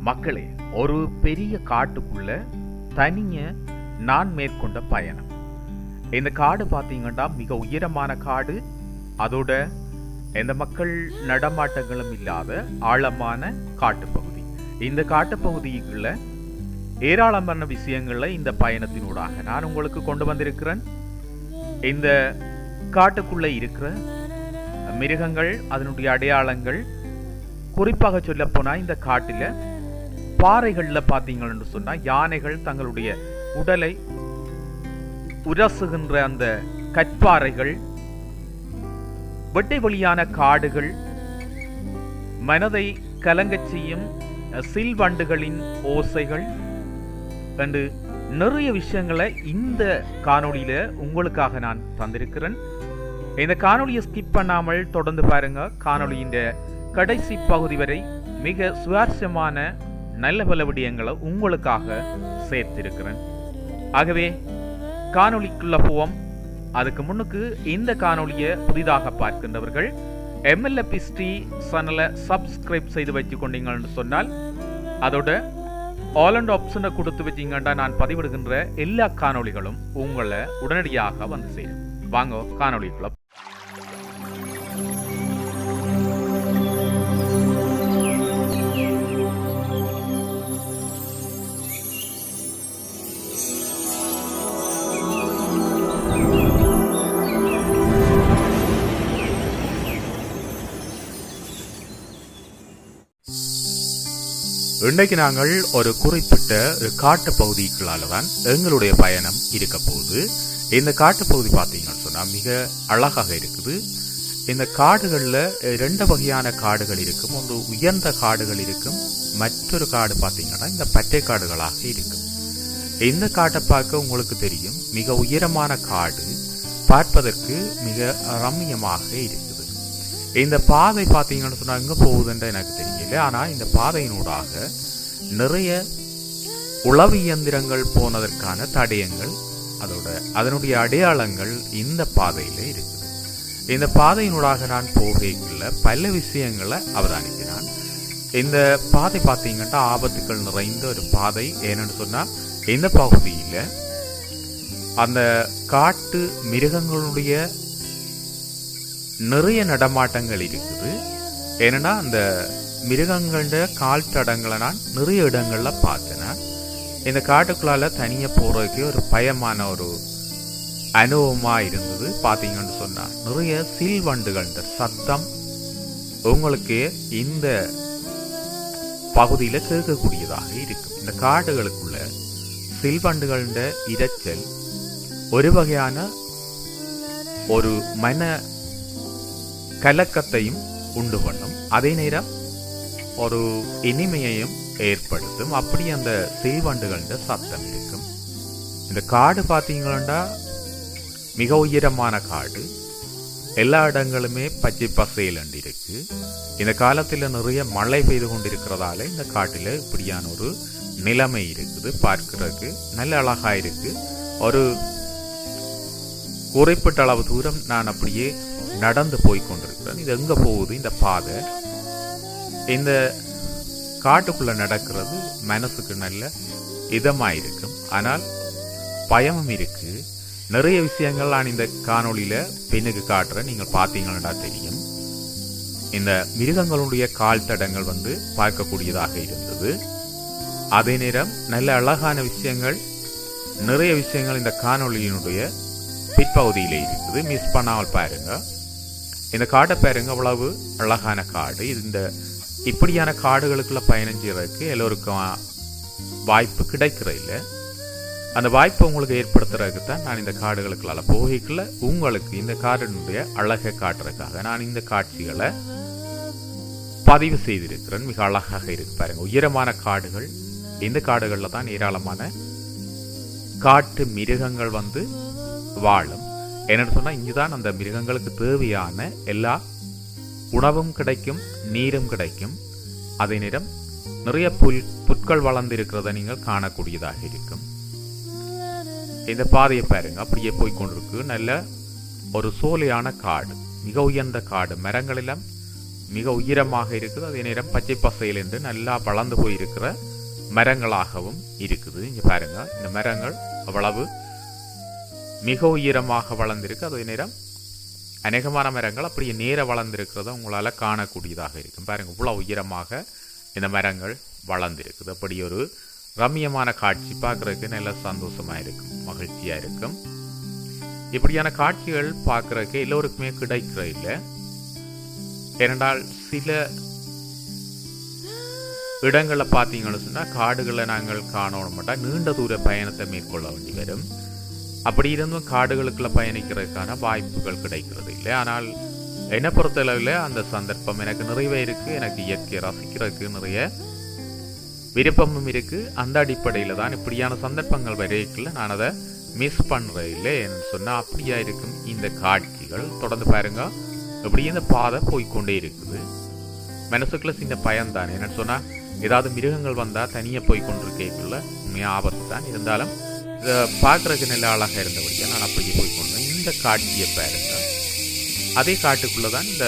மக்களே ஒரு பெரிய காட்டுக்குள்ள தனிய நான் மேற்கொண்ட பயணம். இந்த காடு பார்த்தீங்கன்னா மிக உயரமான காடு. அதோட எந்த மக்கள் நடமாட்டங்களும் இல்லாத ஆழமான காட்டுப்பகுதி இந்த காட்டுப்பகுதிக்குள்ள ஏராளமான விஷயங்களை இந்த பயணத்தினூடாக நான் உங்களுக்கு கொண்டு வந்திருக்கிறேன். இந்த காட்டுக்குள்ள இருக்கிற மிருகங்கள் அதனுடைய அடையாளங்கள் குறிப்பாக சொல்லப்போனால் இந்த காட்டில் பாறைகளில் பார்த்தீங்கன்னு சொன்னா யானைகள் தங்களுடைய உடலை உரசுகின்ற அந்த கற்பாறைகள் வெட்டை வெளியான காடுகள் மனதை கலங்கச் செய்யும் சில்வண்டுகளின் ஓசைகள் என்று நிறைய விஷயங்களை இந்த காணொளியில உங்களுக்காக நான் தந்திருக்கிறேன். இந்த காணொளியை ஸ்கிப் பண்ணாமல் தொடர்ந்து பாருங்க. காணொளியின் கடைசி பகுதி வரை மிக சுவாரஸ்யமான நல்ல பல விடயங்களை உங்களுக்காக சேர்த்திருக்கிறேன். ஆகவே காணொலிக்குள்ள போவோம். அதுக்கு முன்னுக்கு இந்த காணொளியை புதிதாக பார்க்கின்றவர்கள் எம்எல்ஏ பிஸ்டி சேனலை சப்ஸ்கிரைப் செய்து வச்சு கொண்டீங்கன்னு சொன்னால் அதோட ஆல் அண்ட் ஆப்ஷனை கொடுத்து வச்சிங்கன்னா நான் பதிவிடுகின்ற எல்லா காணொளிகளும் உங்களை உடனடியாக வந்து சேரும். வாங்க காணொலிக்குள்ள இன்றைக்கு நாங்கள் ஒரு குறிப்பிட்ட ஒரு காட்டு பகுதிகளால தான் எங்களுடைய பயணம் இருக்க போகுது. இந்த காட்டு பகுதி பார்த்தீங்கன்னு சொன்னா மிக அழகாக இருக்குது. இந்த காடுகள்ல ரெண்டு வகையான காடுகள் இருக்கும். ஒன்று உயர்ந்த காடுகள் இருக்கும். மற்றொரு காடு பார்த்தீங்கன்னா இந்த பச்சை காடுகளாக இருக்கும். இந்த காட்டை பார்க்க உங்களுக்கு தெரியும். மிக உயரமான காடு. பார்ப்பதற்கு மிக ரம்மியமாக இருக்குது இந்த பாதை பார்த்தீங்கன்னு சொன்னால் எங்கே போகுதுன்ற எனக்கு தெரியல. ஆனால் இந்த பாதையினூடாக நிறைய உளவு இயந்திரங்கள் போனதற்கான தடயங்கள் அதோட அதனுடைய அடையாளங்கள் இந்த பாதையில் இருக்குது. இந்த பாதையினூடாக நான் போகைக்குள்ள பல விஷயங்களை அவதானிக்கிறான். இந்த பாதை பார்த்தீங்கன்னா ஆபத்துக்கள் நிறைந்த ஒரு பாதை. ஏன்னு சொன்னால் இந்த பகுதியில் அந்த காட்டு மிருகங்களுடைய நிறைய நடமாட்டங்கள் இருக்குது. ஏன்னா அந்த மிருகங்களோட கால் தடங்களை நான் நிறைய இடங்களில் பார்த்தேன். இந்த காட்டுக்குள்ளால தனியாக போகிறதுக்கே ஒரு பயமான ஒரு அனுபவமாக இருந்தது பார்த்தீங்கன்னு சொன்னால் நிறைய சில்வண்டுகள் சத்தம் உங்களுக்கு இந்த பகுதியில் கேட்கக்கூடியதாக இருக்கும். இந்த காடுகளுக்குள்ள சில்வண்டுகள இரைச்சல் ஒரு வகையான ஒரு மன கலக்கத்தையும் உண்டு பண்ணும் அதே நேரம் ஒரு இனிமையையும் ஏற்படுத்தும் அப்படி அந்த சில்வண்டுகள சத்தம் இருக்கும் இந்த காடு பார்த்தீங்கன்னா மிக உயரமான காடு எல்லா இடங்களுமே பச்சை பசையில் இருக்கு இந்த காலத்தில் நிறைய மழை பெய்து கொண்டிருக்கிறதால இந்த காட்டில் இப்படியான ஒரு நிலைமை இருக்குது பார்க்கறதுக்கு நல்ல அழகாக இருக்கு ஒரு குறைப்பட்ட அளவு தூரம் நான் அப்படியே நடந்து போய் கொண்டிருக்கிறேன். இது எங்க போகுது? இந்த பாதை. இந்த காட்டுக்குள்ள நடக்கிறது மனசுக்கு நல்ல இதமாக இருக்கும். ஆனால் பயமும் இருக்கு. நிறைய விஷயங்கள் நான் இந்த காணொளியில பெண்ணுக்கு காட்டுறேன். நீங்கள் பார்த்தீங்கன்னா தெரியும். இந்த மிருகங்களுடைய கால் தடங்கள் வந்து பார்க்கக்கூடியதாக இருந்தது. அதே நேரம் நல்ல அழகான விஷயங்கள் நிறைய விஷயங்கள் இந்த காணொளியினுடைய பிற்பகுதியிலே இருக்குது. மிஸ் பண்ணாமல் பாருங்க. இந்த காட்டை பாருங்க அவ்வளவு அழகான காடு. இந்த இப்படியான காடுகளுக்குள்ள பயணம் செய்யறதுக்கு எல்லோருக்கும் வாய்ப்பு கிடைக்கிற இல்லை. அந்த வாய்ப்பை உங்களுக்கு ஏற்படுத்துறதுக்கு தான் நான் இந்த காடுகளுக்குள்ள போகிக்கல உங்களுக்கு இந்த காடினுடைய அழகை காட்டுறதுக்காக நான் இந்த காட்சிகளை பதிவு செய்திருக்கிறேன். மிக அழகாக இருக்கு பாருங்க. உயரமான காடுகள். இந்த காடுகளில் தான் ஏராளமான காட்டு மிருகங்கள் வந்து வாழும். என்னன்னு சொன்னா இங்குதான் அந்த மிருகங்களுக்கு தேவையான எல்லா உணவும் கிடைக்கும் நீரும் கிடைக்கும். அதே நேரம் நிறைய புல் புற்கள் வளர்ந்திருக்கிறத நீங்கள் காணக்கூடியதாக இருக்கும். இந்த பாதையை பாருங்க. அப்படியே போய் கொண்டிருக்கு நல்ல ஒரு சோலையான காடு மிக உயர்ந்த காடு. மரங்களெல்லாம் மிக உயரமாக இருக்குது. அதே நேரம் பச்சை பசையில் என்று நல்லா வளர்ந்து போயிருக்கிற மரங்களாகவும் இருக்குது. இங்க பாருங்க. இந்த மரங்கள் அவ்வளவு மிக உயரமாக வளர்ந்திருக்கு. அதே நேரம் அநேகமான மரங்கள் அப்படியே நேர வளர்ந்திருக்கிறத உங்களால காணக்கூடியதாக இருக்கும். பாருங்க இவ்வளோ உயரமாக இந்த மரங்கள் வளர்ந்திருக்குது. அப்படி ஒரு ரம்மியமான காட்சி பார்க்கறதுக்கு நல்ல சந்தோஷமா இருக்கும் மகிழ்ச்சியா இருக்கும். இப்படியான காட்சிகள் பார்க்குறதுக்கு எல்லோருக்குமே கிடைக்கிற இல்லை. ஏனென்றால் சில இடங்களை பார்த்தீங்கன்னு சொன்னால் காடுகளை நாங்கள் காணணும் மாட்டால் நீண்ட தூர பயணத்தை மேற்கொள்ள வேண்டி வரும். அப்படி இருந்தும் காடுகளுக்குள்ள பயணிக்கிறதுக்கான வாய்ப்புகள் கிடைக்கிறது இல்லை ஆனால் என்னை பொறுத்தளவில் அந்த சந்தர்ப்பம் எனக்கு நிறைவே இருக்கு எனக்கு இயற்கையை ரசிக்கிறதுக்கு நிறைய விருப்பமும் இருக்கு. அந்த அடிப்படையில் தான் இப்படியான சந்தர்ப்பங்கள் வரைக்குள்ள நான் அதை மிஸ் பண்ணுறேன் இல்லை சொன்னால் அப்படியா இருக்கும். இந்த காட்சிகள் தொடர்ந்து பாருங்க. இப்படி இந்த பாதை போய்க்கொண்டே இருக்குது. மனசுக்குள்ள சின்ன பயம் தான் என்னன்னு சொன்னா ஏதாவது மிருகங்கள் வந்தா தனியா போய் கொண்டிருக்கேக்குள்ள ஆபத்து தான். இருந்தாலும் பார்க்கறதுக்கு நல்ல அழகாக இருந்தபடியாக நான் அப்படியே போய் கொண்டேன். இந்த காட்சியை பாருங்க. அதே காட்டுக்குள்ளே தான் இந்த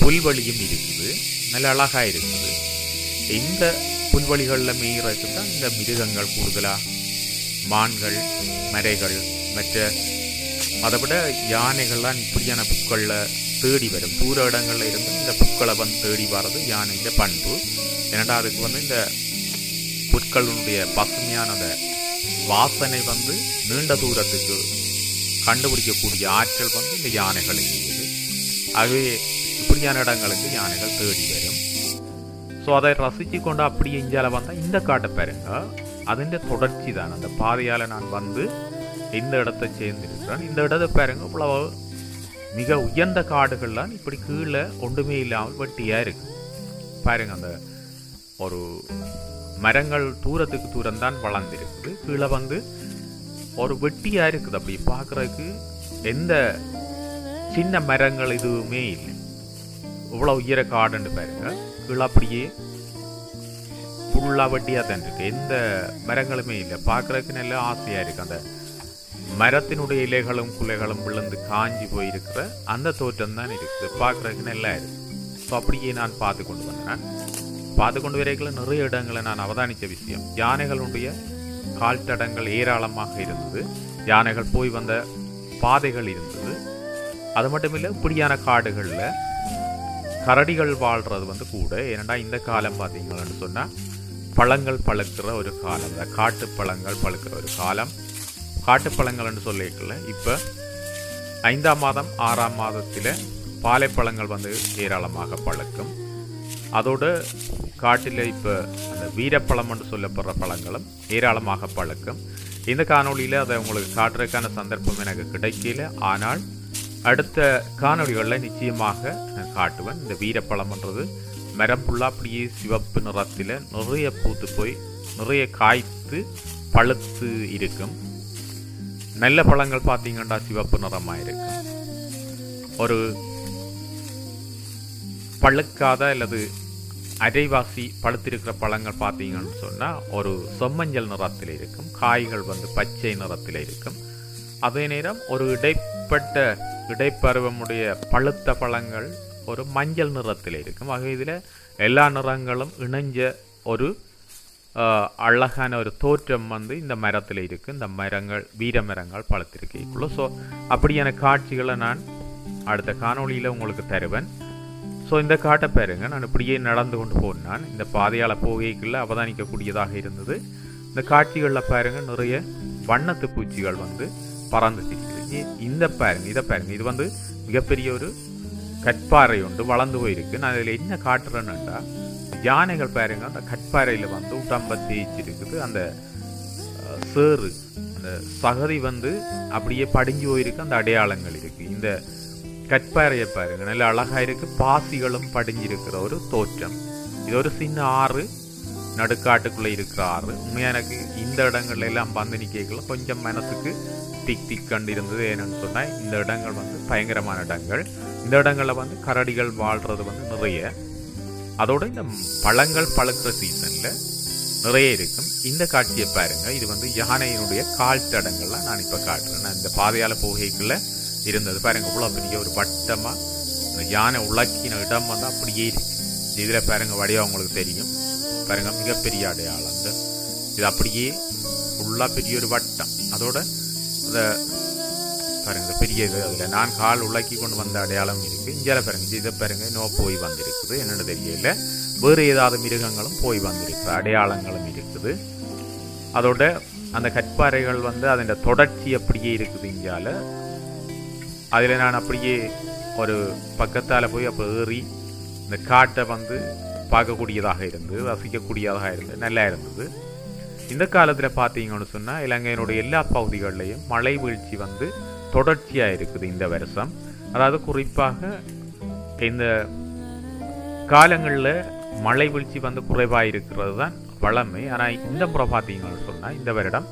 புல்வெளியும் இருக்குது. நல்ல அழகாக இருக்குது. இந்த புல்வெளிகளில் மேய்கிறதுக்கு தான் இந்த மிருகங்கள் கூடுதலாக மான்கள் மரைகள் மற்ற அதை விட யானைகள்லாம் இப்படியான புக்களில் தேடி வரும். தூர இடங்களில் இருந்து இந்த புக்களை வந்து தேடி வர்றது யானையின் பண்பு. ஏன்னா அதுக்கு வந்து இந்த புற்களுடைய பசுமையான அந்த வாசனை வந்து நீண்ட தூரத்துக்கு கண்டுபிடிக்கக்கூடிய ஆற்றல் வந்து இந்த யானைகளுக்கு இருக்குது ஆகவே இப்படியான இடங்களுக்கு யானைகள் தேடி வரும் ஸோ அதை ரசித்து கொண்டு அப்படியே இஞ்சால வந்தால் இந்த காட்டை பாருங்க അതിൻ്റെ தொடர்ச்சி தான் அந்த பாதையால் நான் வந்து இந்த இடத்தை சேர்ந்திருக்கிறேன் இந்த இடத்தை பாருங்க இவ்வளவு மிக உயர்ந்த காடுகள்லாம் இப்படி கீழே ஒன்றுமே இல்லாமல் வெட்டியா இருக்கு பாருங்க அந்த ஒரு மரங்கள் தூரத்துக்கு தூரம் தான் வளர்ந்துருக்குது. கீழே வந்து ஒரு வெட்டியாக இருக்குது. அப்படி பார்க்குறதுக்கு எந்த சின்ன மரங்கள் எதுவுமே இல்லை. இவ்வளோ உயர காடுன்னு பாருங்க. கீழே அப்படியே ஃபுல்லாக வெட்டியாக தான் இருக்கு. எந்த மரங்களுமே இல்லை. பார்க்குறதுக்கு நல்ல ஆசையாக இருக்குது அந்த மரத்தினுடைய இலைகளும் குலைகளும் விழுந்து காஞ்சி போயிருக்கிற அந்த தோற்றம் தான் இருக்குது. பார்க்குறதுக்கு நல்லா இருக்குது ஸோ அப்படியே நான் பார்த்து கொண்டு வந்தேன். பார்த்து கொண்டு வரைக்குள்ள நிறைய இடங்களை நான் அவதானித்த விஷயம். யானைகளுடைய கால் தடங்கள் ஏராளமாக இருந்தது. யானைகள் போய் வந்த பாதைகள் இருந்தது. அது மட்டும் இல்லை இப்படியான காடுகளில் கரடிகள் வாழ்கிறது வந்து கூட. ஏன்னா இந்த காலம் பார்த்தீங்கன்னு சொன்னால் பழங்கள் பழுக்கிற ஒரு காலம். இந்த காட்டு பழங்கள் பழுக்கிற ஒரு காலம். காட்டு பழங்கள்னு சொல்லிக்கல இப்போ ஐந்தாம் மாதம் ஆறாம் மாதத்தில் பாலைப்பழங்கள் வந்து ஏராளமாக பழுக்கும். அதோட காட்டில் இப்போ அந்த வீரப்பழம்னு சொல்லப்படுற பழங்களும் ஏராளமாக பழக்கம். இந்த காணொலியில் அதை உங்களுக்கு காட்டுறதுக்கான சந்தர்ப்பம் எனக்கு கிடைக்கல. ஆனால் அடுத்த காணொலிகளில் நிச்சயமாக நான் காட்டுவேன். இந்த வீரப்பழம்ன்றது மரம் ஃபுல்லாக அப்படியே சிவப்பு நிறத்தில் நிறைய பூத்து போய் நிறைய காய்த்து பழுத்து இருக்கும். நல்ல பழங்கள் பார்த்தீங்கன்னா சிவப்பு நிறமாக இருக்கும் ஒரு பழுக்காத அல்லது அரைவாசி பழுத்திருக்கிற பழங்கள் பார்த்தீங்கன்னு சொன்னால் ஒரு செம்மஞ்சள் நிறத்தில் இருக்கும் காய்கள் வந்து பச்சை நிறத்தில் இருக்கும். அதே நேரம் ஒரு இடைப்பட்ட இடைப்பருவமுடைய பழுத்த பழங்கள் ஒரு மஞ்சள் நிறத்தில் இருக்கும். ஆக இதில் எல்லா நிறங்களும் இணைஞ்ச ஒரு அழகான ஒரு தோற்றம் வந்து இந்த மரத்தில் இருக்கு. இந்த மரங்கள் வீர மரங்கள் பழுத்திருக்கக்குள்ள ஸோ அப்படியான காட்சிகளை நான் அடுத்த காணொளியில் உங்களுக்கு தருவேன். ஸோ இந்த காட்டை பாருங்க. நான் இப்படியே நடந்து கொண்டு போனான். இந்த பாதையால் போகைக்குள்ள அவதானிக்கக்கூடியதாக இருந்தது. இந்த காட்சிகளில் பாருங்க நிறைய வண்ணத்து பூச்சிகள் வந்து பறந்து திரிக்குது இந்த பாருங்க இதை பாருங்க. இது வந்து மிகப்பெரிய ஒரு கற்பாறை உண்டு வளர்ந்து போயிருக்கு. நான் இதில் என்ன காட்டுறேன்னுண்டா யானைகள் பாருங்க அந்த கற்பாறையில் வந்து உடம்ப தேய்ச்சிருக்குது. அந்த சேறு அந்த சகதி வந்து அப்படியே படிஞ்சு போயிருக்கு. அந்த அடையாளங்கள் இருக்குது இந்த கற்பாறையை பாருங்க நல்ல அழகா இருக்கு. பாசிகளும் படிஞ்சிருக்கிற ஒரு தோற்றம். இது ஒரு சின்ன ஆறு. நடுக்காட்டுக்குள்ள இருக்கிற ஆறு. உண்மையா எனக்கு இந்த இடங்கள்ல எல்லாம் வந்து நிக்கல கொஞ்சம் மனசுக்கு திக் திக் கண்டு இருந்தது என்னன்னு சொன்னா இந்த இடங்கள் வந்து பயங்கரமான இடங்கள். இந்த இடங்கள்ல வந்து கரடிகள் வாழ்றது வந்து நிறைய. அதோட இந்த பழங்கள் பழுக்கிற சீசன்ல நிறைய இருக்கும். இந்த காட்சியை பாருங்க. இது வந்து யானையினுடைய கால் தடங்கள்லாம் நான் இப்ப காட்டுறேன். நான் இந்த பாதையால போகைக்குள்ள இருந்தது. பாருங்க இவ்வளோ பெரிய ஒரு வட்டமாக இந்த யானை உலக்கின இடம் வந்து அப்படியே இருக்கு. இதில் பாருங்க வடிவம் உங்களுக்கு தெரியும். பாருங்க மிகப்பெரிய அடையாளம் இந்த இது அப்படியே ஃபுல்லாக பெரிய ஒரு வட்டம். அதோட அந்த பாருங்க பெரிய இது அதில். நான் கால் உலக்கி கொண்டு வந்த அடையாளம் இருக்கு. இங்கே பாருங்க இதை பாருங்க இன்னும் போய் வந்திருக்குது. என்னென்னு தெரியல. வேறு ஏதாவது மிருகங்களும் போய் வந்திருக்கு. அடையாளங்களும் இருக்குது. அதோட அந்த கற்பாறைகள் வந்து அதன் தொடர்ச்சி அப்படியே இருக்குது இங்கால. அதில் நான் அப்படியே ஒரு பக்கத்தால் போய் அப்போ ஏறி இந்த காட்டை வந்து பார்க்கக்கூடியதாக இருந்து ரசிக்கக்கூடியதாக இருந்து நல்லா இருந்தது. இந்த காலத்தில் பார்த்தீங்கன்னு சொன்னால் இலங்கையினுடைய எல்லா பகுதிகளிலையும் மழை வீழ்ச்சி வந்து தொடர்ச்சியாக இருக்குது இந்த வருஷம். அதாவது குறிப்பாக இந்த காலங்களில் மழை வீழ்ச்சி வந்து குறைவாக இருக்கிறது தான் வளமை. ஆனால் இந்த முறை பார்த்தீங்கன்னு சொன்னால் இந்த வருடம்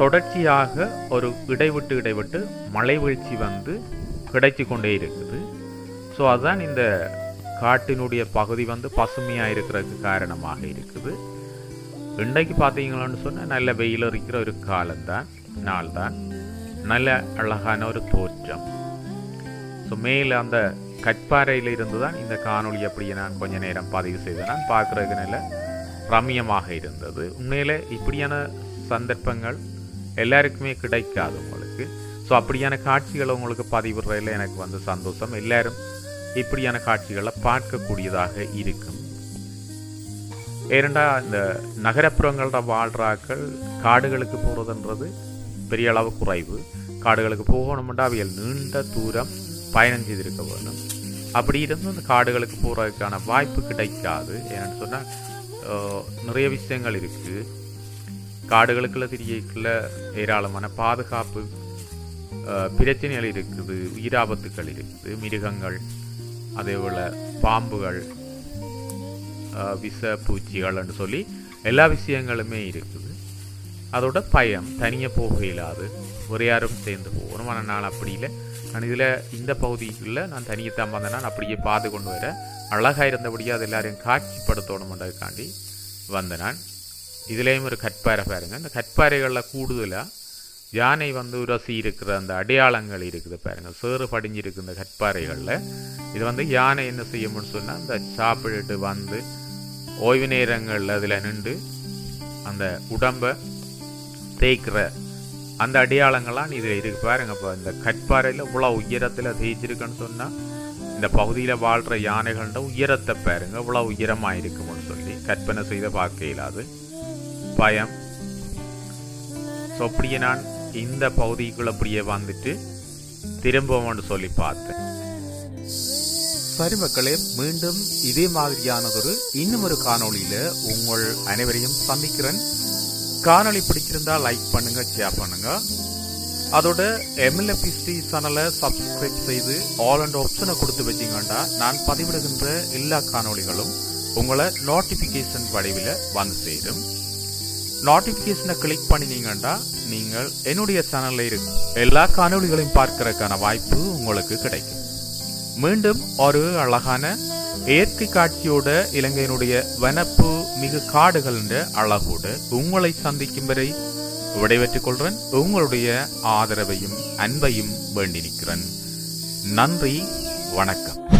தொடர்ச்சியாக ஒரு இடைவிட்டு இடைவிட்டு மழை வீழ்ச்சி வந்து கிடைச்சி கொண்டே இருக்குது. ஸோ அதுதான் இந்த காட்டினுடைய பகுதி வந்து பசுமையாக இருக்கிறதுக்கு காரணமாக இருக்குது. இன்றைக்கு பார்த்தீங்களான்னு சொன்னால் நல்ல வெயில் இருக்கிற ஒரு காலம்தான் நாள் தான் நல்ல அழகான ஒரு தோற்றம். ஸோ மேலே அந்த கற்பாறையில் இருந்து தான் இந்த காணொளி அப்படியே நான் கொஞ்ச நேரம் பதிவு செய்தேன். நான் பார்க்குறதுக்கு நல்ல ரம்யமாக இருந்தது. உண்மையில் இப்படியான சந்தர்ப்பங்கள் எல்லாருக்குமே கிடைக்காது உங்களுக்கு. ஸோ அப்படியான காட்சிகளை உங்களுக்கு பதிவிடுறதில் எனக்கு வந்து சந்தோஷம். எல்லாரும் இப்படியான காட்சிகளை பார்க்கக்கூடியதாக இருக்கும். ஏனண்டா இந்த நகரப்புறங்களோட வாழ்றாக்கள் காடுகளுக்கு போகிறதுன்றது பெரிய அளவு குறைவு. காடுகளுக்கு போகணும்னா அவையில் நீண்ட தூரம் பயணம் செய்திருக்க வேணும் அப்படி இருந்து அந்த காடுகளுக்கு போகிறதுக்கான வாய்ப்பு கிடைக்காது. ஏன்னு சொன்னால் நிறைய விஷயங்கள் இருக்குது காடுகளுக்குள்ள தெரியக்குள்ள ஏராளமான பாதுகாப்பு பிரச்சனைகள் இருக்குது உயிராபத்துக்கள் இருக்குது மிருகங்கள் அதே போல் பாம்புகள் விஷ பூச்சிகள்னு சொல்லி எல்லா விஷயங்களுமே இருக்குது. அதோட பயம் தனியாக போக இல்லாது ஒரு யாரும் சேர்ந்து போகணும். ஆனால் நான் அப்படி இல்லை. நான் இதில் இந்த பகுதிக்குள்ளே நான் தனியை தான் வந்தேன். நான் அப்படியே பார்த்து கொண்டு வர அழகாக இருந்தபடியே அது எல்லாரையும் காட்சிப்படுத்தணுமன்றதுக்காண்டி வந்தேன் நான். இதுலேயும் ஒரு கற்பாறை பாருங்க இந்த கற்பாறைகளில் கூடுதலாக யானை வந்து உரசி இருக்கிற அந்த அடையாளங்கள் இருக்குது பாருங்க சேறு படிஞ்சிருக்கு இந்த கற்பாறைகளில் இது வந்து யானை என்ன செய்யும்னு சொன்னால் அந்த சாப்பிட்டுட்டு வந்து ஓய்வு நேரங்களில் அதில் நின்று அந்த உடம்பை தேய்க்கிற அந்த அடையாளங்கள்லாம் இதில் இருக்கு பாருங்க இப்போ இந்த கற்பாறையில் இவ்வளோ உயரத்தில் தேய்ச்சிருக்குன்னு சொன்னால் இந்த பகுதியில் வாழ்கிற யானைகள்ட உயரத்தை பாருங்க இவ்வளோ உயரமாக இருக்கும்னு சொல்லி கற்பனை செய்த பார்க்க இயலாது பயம். ஸோ அப்படியே நான் இந்த பகுதிக்குள்ள அப்படியே வந்துட்டு திரும்பவும்னு சொல்லி பார்த்தேன். சரி மக்களே மீண்டும் இதே மாதிரியானதொரு இன்னும் ஒரு காணொளியில உங்கள் அனைவரையும் சந்திக்கிறேன். காணொளி பிடிச்சிருந்தா லைக் பண்ணுங்க ஷேர் பண்ணுங்க. அதோட எம்எல்எபிஸ்டி சேனலை சப்ஸ்கிரைப் செய்து ஆல் அண்ட் ஆப்ஷனை கொடுத்து வச்சிங்கன்னா நான் பதிவிடுகின்ற எல்லா காணொளிகளும் உங்களை நோட்டிபிகேஷன் வடிவில் வந்து சேரும். நோட்டிபிகேஷனை கிளிக் பண்ணினீங்கன்னா நீங்கள் என்னுடைய சேனல்ல இருக்கும் எல்லா காணொளிகளையும் பார்க்கறதுக்கான வாய்ப்பு உங்களுக்கு கிடைக்கும். மீண்டும் ஒரு அழகான இயற்கை காட்சியோட இலங்கையினுடைய வனப்பு மிகு காடுகள் என்ற அழகோடு உங்களை சந்திக்கும் வரை விடைபெற்றுக் கொள்றேன் உங்களுடைய ஆதரவையும் அன்பையும் வேண்டி நிற்கிறேன். நன்றி வணக்கம்.